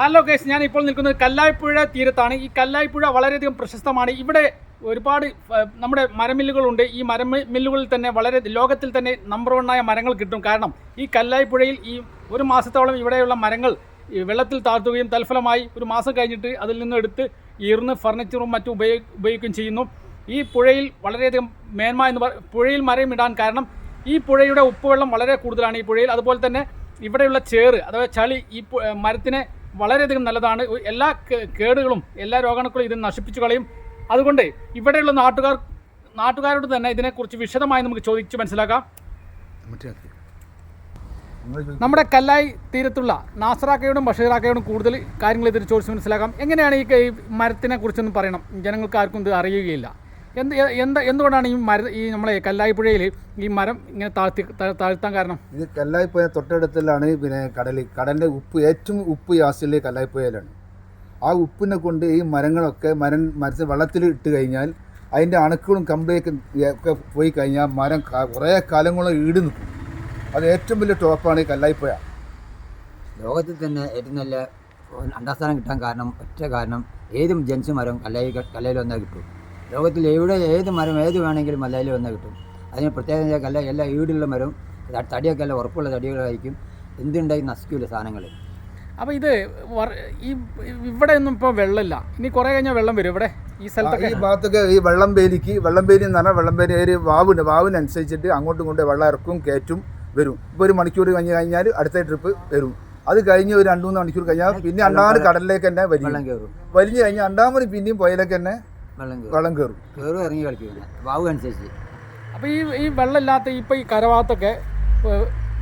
Hello guys ഞാൻ ഇപ്പോൾ നിൽക്കുന്നത് കല്ലായ്പുഴ തീരത്താണ്. ഈ കല്ലായ്പുഴ വളരെയധികം പ്രശസ്തമാണ്. ഇവിടെ ഒരുപാട് നമ്മുടെ മരമില്ലുകളുണ്ട്. ഈ മരം മില്ലുകളിൽ തന്നെ വളരെ ലോകത്തിൽ തന്നെ നമ്പർ വണ്ണായ മരങ്ങൾ കിട്ടും. കാരണം ഈ കല്ലായ്പുഴയിൽ ഈ ഒരു മാസത്തോളം ഇവിടെയുള്ള മരങ്ങൾ വെള്ളത്തിൽ താഴ്ത്തുകയും തൽഫലമായി ഒരു മാസം കഴിഞ്ഞിട്ട് അതിൽ നിന്ന് എടുത്ത് ഈർന്ന് ഫർണിച്ചറും മറ്റും ഉപയോഗ ഉപയോഗിക്കുകയും ചെയ്യുന്നു. ഈ പുഴയിൽ വളരെയധികം മേന്മ എന്ന് പറ പുഴയിൽ മരം ഇടാൻ കാരണം ഈ പുഴയുടെ ഉപ്പുവെള്ളം വളരെ കൂടുതലാണ് ഈ പുഴയിൽ. അതുപോലെ തന്നെ ഇവിടെയുള്ള ചേറ് അഥവാ ചളി ഈ മരത്തിന് വളരെയധികം നല്ലതാണ്. എല്ലാ കേടുകളും എല്ലാ രോഗാണുക്കളും ഇതിനെ നശിപ്പിച്ചു കളയും. അതുകൊണ്ട് ഇവിടെയുള്ള നാട്ടുകാർ നാട്ടുകാരോട് തന്നെ ഇതിനെക്കുറിച്ച് വിശദമായി നമുക്ക് ചോദിച്ച് മനസ്സിലാക്കാം. നമ്മുടെ കല്ലായി തീരത്തുള്ള നാസറാക്കയോടും ബഷീറാക്കയോടും കൂടുതൽ കാര്യങ്ങൾ ഇതിൽ ചോദിച്ച് മനസ്സിലാക്കാം. എങ്ങനെയാണ് ഈ മരത്തിനെ കുറിച്ചൊന്നും പറയണം. ജനങ്ങൾക്ക് ആർക്കും ഇത് അറിയുകയില്ല. എന്ത് എന്താ എന്ത് എന്തുകൊണ്ടാണ് ഈ മര ഈ നമ്മളെ കല്ലായി പുഴയിൽ ഈ മരം ഇങ്ങനെ താഴ്ത്തി താഴ്ത്താൻ കാരണം? ഇത് കല്ലായിപ്പുഴ തൊട്ടടുത്തിലാണ് പിന്നെ കടൽ കടലിന്റെ ഉപ്പ് ഏറ്റവും ഉപ്പ് ഈ ആസ്ട്രേലിയ കല്ലായിപ്പുഴയിലാണ്. ആ ഉപ്പിനെ കൊണ്ട് ഈ മരങ്ങളൊക്കെ മരം മരത്തിൽ വെള്ളത്തിൽ ഇട്ട് കഴിഞ്ഞാൽ അതിന്റെ അണുക്കളും കമ്പിയൊക്കെ ഒക്കെ പോയി കഴിഞ്ഞാൽ മരം കുറേ കാലങ്ങളോളം ഈട് നിൽക്കും. അത് ഏറ്റവും വലിയ ടോപ്പാണ് ഈ കല്ലായിപ്പുഴ. ലോകത്തിൽ തന്നെ ഏറ്റവും നല്ല അണ്ടസ്ഥാനം കിട്ടാൻ കാരണം ഒറ്റ കാരണം ഏതും ജനിച്ച മരം കല്ലായി കല്ലയിൽ വന്നാൽ കിട്ടും. ലോകത്തിൽ എവിടെ ഏത് മരം ഏത് വേണമെങ്കിലും മലയിൽ വന്നാൽ കിട്ടും. അതിന് പ്രത്യേകതയൊക്കെ എല്ലാ ഈടുള്ള മരം തടിയൊക്കെ അല്ല ഉറപ്പുള്ള തടികളായിരിക്കും. എന്തുണ്ടായി നശിക്കില്ല സാധനങ്ങൾ. അപ്പോൾ ഇത് ഈ ഇവിടെ ഒന്നും ഇപ്പോൾ വെള്ളമില്ല. ഇനി കുറേ കഴിഞ്ഞാൽ വെള്ളം വരും ഇവിടെ ഈ സ്ഥലത്തൊക്കെ? ഈ ഭാഗത്തൊക്കെ ഈ വെള്ളം പേലിക്ക് വെള്ളം വേലി എന്ന് പറഞ്ഞാൽ വെള്ളം വേലി ഒരു വാവുണ്ട് വാവിനനുസരിച്ചിട്ട് അങ്ങോട്ടും ഇങ്ങോട്ടും വെള്ളം ഇറക്കും കയറ്റും വരും. ഇപ്പോൾ ഒരു മണിക്കൂർ കഴിഞ്ഞ് കഴിഞ്ഞാൽ അടുത്ത ട്രിപ്പ് വരും. അത് കഴിഞ്ഞ് ഒരു രണ്ട് മൂന്ന് മണിക്കൂർ കഴിഞ്ഞാൽ പിന്നെ അണ്ടാമത് കടലിലേക്ക് തന്നെ വലിയും വലിഞ്ഞ് കഴിഞ്ഞാൽ അണ്ടാമത് പിന്നെയും പുഴയിലേക്ക് തന്നെ വെള്ളം കയറും വെള്ളം കയറും ഇറങ്ങി കളിക്കും. വാവ് അനുസരിച്ച്. അപ്പോൾ ഈ ഈ വെള്ളമില്ലാത്ത ഇപ്പോൾ ഈ കരഭാഗത്തൊക്കെ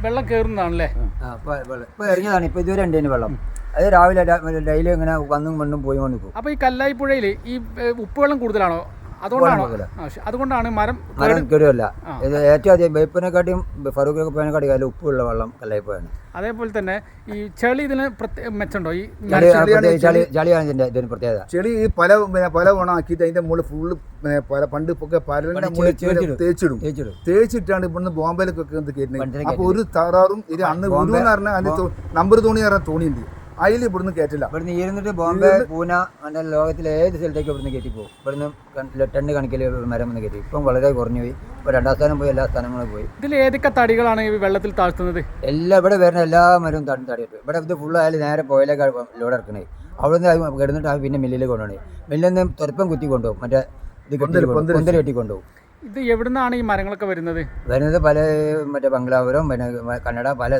വെള്ളം കയറുന്നതാണല്ലേ ആ ഇപ്പോൾ വെള്ളം ഇറങ്ങിയതാണ്. ഇപ്പോൾ ഇതുവരെ ഉണ്ട് ഇതിന് വെള്ളം. അത് രാവിലെ ഡെയിലി ഇങ്ങനെ വന്നും മണ്ണും പോയി കൊണ്ട് പോകും അപ്പോൾ ഈ കല്ലായി പുഴയിൽ ഈ ഉപ്പ് ഉപ്പുവെള്ളം കൂടുതലാണോ? അതുകൊണ്ടാണോ? അതുകൊണ്ടാണ് മരം മരം ഇത് ഏറ്റവും അധികം വേപ്പിനെക്കാട്ടിയും ഫറൂഖ് കുപ്പേനെക്കാട്ടിയും അതിൽ ഉപ്പുള്ള വെള്ളം കല്ലായിപ്പോയാണ് അതേപോലെ തന്നെ ഈ ചെളി ഇതിന് മെച്ചുണ്ടോ ഈ ചളി ചളിയാണ് ഇതിന്റെ ഇതിന് പ്രത്യേകത. ചെളി ഈ പല പല ഉണാക്കിയിട്ട് അതിന്റെ മുകളിൽ ഫുള്ള് പല പണ്ട് ഒക്കെ പരലിന്റെ മുകളിൽ തേച്ചിടും. തേച്ചിടും. തേച്ചിട്ടാണ് ഇവിടുന്ന് ബോംബെയിലൊക്കെ കയറ്റുന്നത് അപ്പോൾ അപ്പൊ ഒരു തറാറും ഇത് അന്ന് ഗുരു എന്ന് പറഞ്ഞാൽ അതിന് നമ്പർ തോണി പറഞ്ഞ തോണിയുണ്ട്. അതിൽ ഇവിടുന്ന് കയറ്റില്ല ഇവിടുന്ന് ഇരുന്നിട്ട് ബോംബെ പൂന അങ്ങനെ ലോകത്തിലെ ഏത് സ്ഥലത്തേക്ക് ഇവിടുന്ന് കയറ്റി പോകും ഇവിടുന്ന് ടണ്ണ് കണക്കിൽ മരം വന്ന് കയറ്റി ഇപ്പം വളരെ കുറഞ്ഞു പോയി. ഇപ്പോൾ രണ്ടാം സ്ഥാനം പോയി എല്ലാ സ്ഥലങ്ങളും പോയി. ഇതിൽ ഏതൊക്കെ തടികളാണ് ഈ വെള്ളത്തിൽ താഴ്ത്തുന്നത്? എല്ലാ ഇവിടെ വരുന്ന എല്ലാ മരവും തടി തടിയിട്ട്. ഇവിടെ ഇത് ഫുള്ള് ആയാലും നേരെ പോയിലേക്ക് ലോഡ് ഇറക്കണേ. അവിടെ നിന്ന് കിടന്നിട്ട് ആ പിന്നെ മില്ലിൽ കൊണ്ടുപോകണേ. മില്ലിൽ നിന്ന് തുരപ്പം കുത്തി കൊണ്ടുപോകും. മറ്റേ ഇത് കൊന്തൽ കെട്ടി കൊണ്ടുപോകും. ഇത് എവിടുന്നാണ് ഈ മരങ്ങളൊക്കെ വരുന്നത്? വരുന്നത് പല മറ്റേ ബംഗ്ലാപുരം പിന്നെ കന്നഡ പല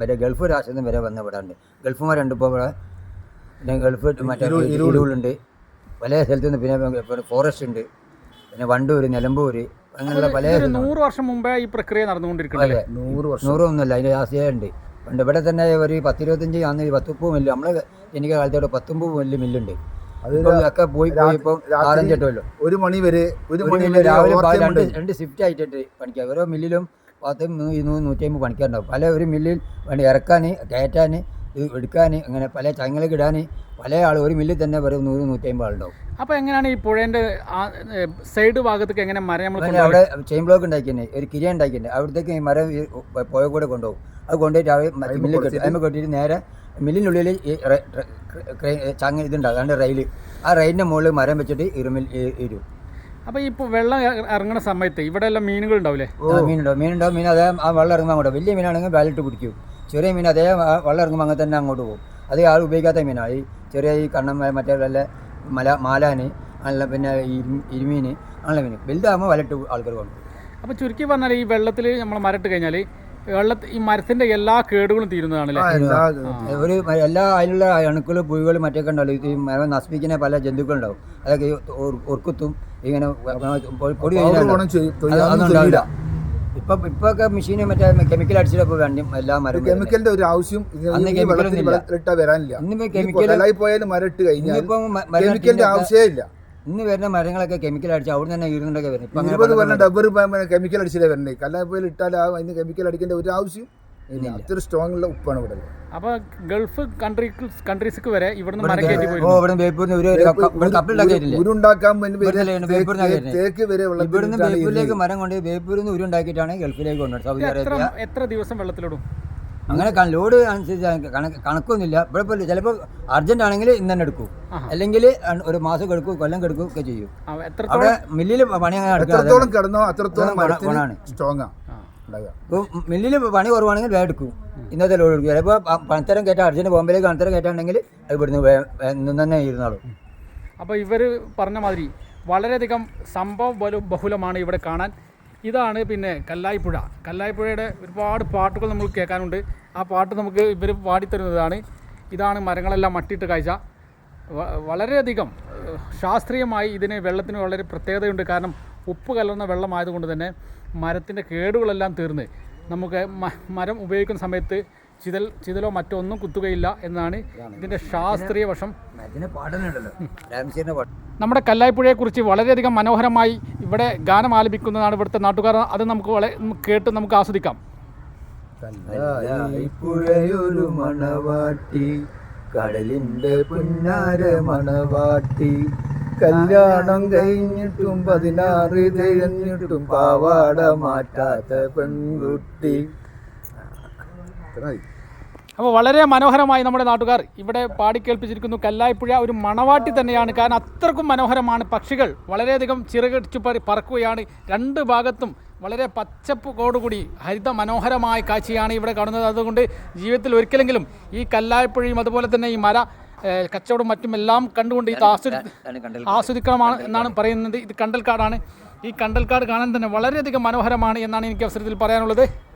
മറ്റേ ഗൾഫ് രാഷ്ട്രത്തിൽ നിന്ന് വരെ വന്ന് ഇവിടെ ഉണ്ട്. ഗൾഫുമാരുണ്ട് ഇപ്പോൾ ഇവിടെ. പിന്നെ ഗൾഫ് മറ്റേ ഇരു- ഇരുൾ. ഇരുളുണ്ട്. പല സ്ഥലത്തു നിന്ന് പിന്നെ ഫോറസ്റ്റ് ഉണ്ട്. പിന്നെ വണ്ടൂർ നിലമ്പൂർ അങ്ങനെയുള്ള പല നൂറ് വർഷം മുമ്പേ ഈ പ്രക്രിയ നടന്നുകൊണ്ടിരിക്കുന്നത് നൂറ് വർഷം. നൂറൊന്നുമല്ല അതിന്റെ ആശയമുണ്ട് പണ്ട് ഇവിടെ തന്നെ ഒരു പത്തിരുപത്തഞ്ച് അന്ന് പത്തുപ്പൂ മില്ല്. നമ്മളെ എനിക്ക് കാലത്തോടെ പത്തൊമ്പത് മില്ല് മില്ലുണ്ട്. ഒക്കെ പോയി പോയി ഇപ്പം രാത്രി ആറഞ്ചെട്ടുമല്ലോ ഒരു മണി വരെ ഒരു മണി വരെ രാവിലെ രണ്ട് രണ്ട് ഷിഫ്റ്റ് ആയിട്ട് പണിക്കാം. ഓരോ മില്ലിലും പത്ത് ഇരുന്നൂറ് നൂറ്റിയമ്പത് പണിക്കാറുണ്ടാവും പല ഒരു മില്ലിൽ വേണ്ടി ഇറക്കാൻ കയറ്റാൻ എടുക്കാൻ അങ്ങനെ പല ചങ്ങലേക്ക് ഇടാൻ പല ആൾ ഒരു മില്ലിൽ തന്നെ വെറും നൂറ് നൂറ്റിയമ്പത് ആളുണ്ടാവും. അപ്പോൾ എങ്ങനെയാണ് ഈ പുഴേന്റെ സൈഡ് ഭാഗത്തേക്ക് എങ്ങനെ മരം നമ്മൾ അവിടെ ചെയിൻ ബ്ലോക്ക് ഉണ്ടാക്കിയെ ഒരു കിരിയ ഉണ്ടാക്കിന്നെ അവിടത്തേക്ക് ഈ മരം പുഴ കൂടെ കൊണ്ടുപോകും. അത് കൊണ്ടുപോയിട്ട് അവർ മില്ലിൽ കെട്ടി അതിന് കെട്ടിയിട്ട് നേരെ മില്ലിനുള്ളിൽ ചങ്ങ ഇതുണ്ടാകും അതുകൊണ്ട് റെയിൽ ആ റെയിലിന്റെ മുകളിൽ മരം വെച്ചിട്ട് ഇരുമിൽ ഇരും. അപ്പോൾ ഇപ്പൊ വെള്ളം ഇറങ്ങുന്ന സമയത്ത് ഇവിടെ എല്ലാം മീനുകൾ ഉണ്ടാവില്ലേ ആ, മീനുണ്ടാവും മീനുണ്ടാവും. മീൻ അതേ ആ വെള്ളം ഇറങ്ങുമ്പോൾ അങ്ങോട്ട് വലിയ മീനാണെങ്കിൽ വാലിട്ട് പിടിക്കും. ചെറിയ മീൻ അതേ വെള്ളം ഇറങ്ങുമ്പോൾ അങ്ങനെ തന്നെ അങ്ങോട്ട് പോകും. അത് ആൾ ഉപയോഗിക്കാത്ത മീനാണ് ഈ ചെറിയ ഈ കണ്ണം മറ്റേ വല്ല മല മാലാന് അല്ല പിന്നെ ഇരു- ഇരുമീൻ അങ്ങനെ മീൻ. വലുതാകുമ്പോൾ വലട്ട് ആൾക്കാർ കൊണ്ടു അപ്പോൾ ചുരുക്കി പറഞ്ഞാൽ ഈ വെള്ളത്തിൽ നമ്മൾ മരട്ട് കഴിഞ്ഞാൽ വെള്ളത്തിൽ ഈ മരത്തിന്റെ എല്ലാ കേടുകളും തീരുന്നതാണ് ഒരു എല്ലാ അതിലുള്ള അണുക്കൾ പുഴുകൾ മറ്റൊക്കെ ഉണ്ടാവും. ഈ മരം നശിപ്പിക്കുന്ന പല ജന്തുക്കളുണ്ടാവും അതൊക്കെ ഒർക്കുത്തും ഇങ്ങനെ പൊടി- ഇപ്പൊ ഇപ്പൊ ഒക്കെ മെഷീന് മറ്റേ കെമിക്കൽ അടിച്ചിട്ടപ്പോ വേണ്ടി എല്ലാ മരം. കെമിക്കലിന്റെ ഒരു ആവശ്യം വരാനില്ല. ഇന്നിപ്പോ കെമിക്കലായി പോയാലും മരം ഇട്ട് കഴിഞ്ഞാൽ കെമിക്കലിന്റെ ആവശ്യമേ ഇല്ല. ഇന്ന് വരുന്ന മരങ്ങളൊക്കെ കെമിക്കൽ അടിച്ച് അവിടെ തന്നെ ഇരുന്നുണ്ടൊക്കെ വരുന്നത്. ഇരുപത് കൊല്ലം പറഞ്ഞ ഡബർ കെമിക്കൽ അടിച്ചില്ലേ വരണേ കല്ലായി പോയാൽ ഇട്ടാൽ ആ അതിന് കെമിക്കൽ അടിക്കേണ്ട ഒരു ആവശ്യം അത്ര സ്ട്രോങ് ഉള്ള ഉപ്പാണ് ഇവിടെ അപ്പോൾ ഗൾഫ് കൺട്രി കൺട്രീസ്ക്ക് വരെ ഇവിടുന്ന് ഇവിടെ മരം കയറ്റി ഓ പോയിരുന്നു ഇവിടെ ബേപ്പൂരിന് ഒരു കപ്പിലുണ്ടാക്കിയിട്ടില്ലേ ഉരുണ്ടാക്കാൻ തേക്ക് വരെ ഇവിടുന്ന് ബേപ്പൂരിലേക്ക് മരം കൊണ്ട് ബേപ്പൂരിൽ നിന്ന് ഉരുണ്ടാക്കിയിട്ടാണ് ഗൾഫിലേക്ക് എത്ര എത്ര ദിവസം വെള്ളത്തിലിടും? അങ്ങനെ ലോഡ് അനുസരിച്ച് കണക്ക് കണക്കൊന്നുമില്ല. ഇവിടെ ഇപ്പോൾ ചിലപ്പോൾ അർജന്റ് ആണെങ്കിൽ ഇന്ന് തന്നെ എടുക്കും. അല്ലെങ്കിൽ ഒരു മാസം കെടുക്കും കൊല്ലം കെടുക്കും ഒക്കെ ചെയ്യും. അവിടെ മില്ലിൽ പണി അങ്ങനെ കിടന്നോ അത്രത്തോളം ഇപ്പോൾ മില്ലിൽ പണി കുറവാണെങ്കിൽ വേഗം എടുക്കും. ഇന്നത്തെ ലോഡ് എടുക്കും. ചിലപ്പോൾ പണത്തരം കയറ്റാൻ അർജന്റ് ബോംബെയിലേക്ക് പണത്തരം കയറ്റാണെങ്കിൽ അത് ഇവിടുന്ന് ഇന്ന് തന്നെ ഇരുന്നാളും. അപ്പോൾ ഇവർ പറഞ്ഞ മാതിരി വളരെയധികം സംഭവ ബഹുലമാണ് ഇവിടെ കാണാൻ. ഇതാണ് പിന്നെ കല്ലായിപ്പുഴ. കല്ലായിപ്പുഴയുടെ ഒരുപാട് പാട്ടുകൾ നമ്മൾ കേൾക്കാനുണ്ട്. ആ പാട്ട് നമുക്ക് ഇവർ പാടിത്തരുന്നതാണ്. ഇതാണ് മരങ്ങളെല്ലാം മട്ടിട്ട് കാഴ്ച. വളരെയധികം ശാസ്ത്രീയമായി ഇതിന് വെള്ളത്തിന് വളരെ പ്രത്യേകതയുണ്ട്. കാരണം ഉപ്പ് കലർന്ന വെള്ളമായതുകൊണ്ട് തന്നെ മരത്തിന്റെ കേടുകളെല്ലാം തീർന്ന്. നമുക്ക് മരം ഉപയോഗിക്കുന്ന സമയത്ത് ചിതൽ ചിതലോ മറ്റോ ഒന്നും കുത്തുകയില്ല എന്നാണ് ഇതിന്റെ ശാസ്ത്രീയ വശം. നമ്മുടെ കല്ലായ്പുഴയെ കുറിച്ച് പാട്ട് നമ്മുടെ കല്ലായിപ്പുഴയെക്കുറിച്ച് വളരെയധികം മനോഹരമായി ഇവിടെ ഗാനം ആലപിക്കുന്നതാണ് ഇവിടുത്തെ നാട്ടുകാർ. അത് നമുക്ക് വളരെ കേട്ട് നമുക്ക് ആസ്വദിക്കാം. പുഴയൊരു മണവാട്ടി പുന്നാര മണവാട്ടി. കല്യാണം കഴിഞ്ഞിട്ടും പതിനാറ് തിരഞ്ഞിട്ടും പാവാട മാറ്റാത്ത പെൺകുട്ടി. അപ്പോൾ വളരെ മനോഹരമായി നമ്മുടെ നാട്ടുകാർ ഇവിടെ പാടിക്കേൾപ്പിച്ചിരിക്കുന്നു കല്ലായ്പുഴ ഒരു മണവാട്ടി തന്നെയാണ്. കാരണം അത്രക്കും മനോഹരമാണ് പക്ഷികൾ. വളരെയധികം ചിറകടിച്ചു പറ- പറക്കുകയാണ്. രണ്ട് ഭാഗത്തും വളരെ പച്ചപ്പ് പച്ചപ്പോടുകൂടി ഹരിത മനോഹരമായ കാഴ്ചയാണ് ഇവിടെ കാണുന്നത്. അതുകൊണ്ട് ജീവിതത്തിൽ ഒരിക്കലെങ്കിലും ഈ കല്ലായ്പുഴയും അതുപോലെ തന്നെ ഈ മര കച്ചവടം മറ്റും എല്ലാം കണ്ടുകൊണ്ട് ഇത് ആസ്വദി ആസ്വദിക്കണമാണ് എന്നാണ് പറയുന്നത്. ഇത് കണ്ടൽക്കാടാണ്. ഈ കണ്ടൽക്കാട് കാണാൻ തന്നെ വളരെയധികം മനോഹരമാണ് എന്നാണ് എനിക്ക് അവസരത്തിൽ പറയാനുള്ളത്.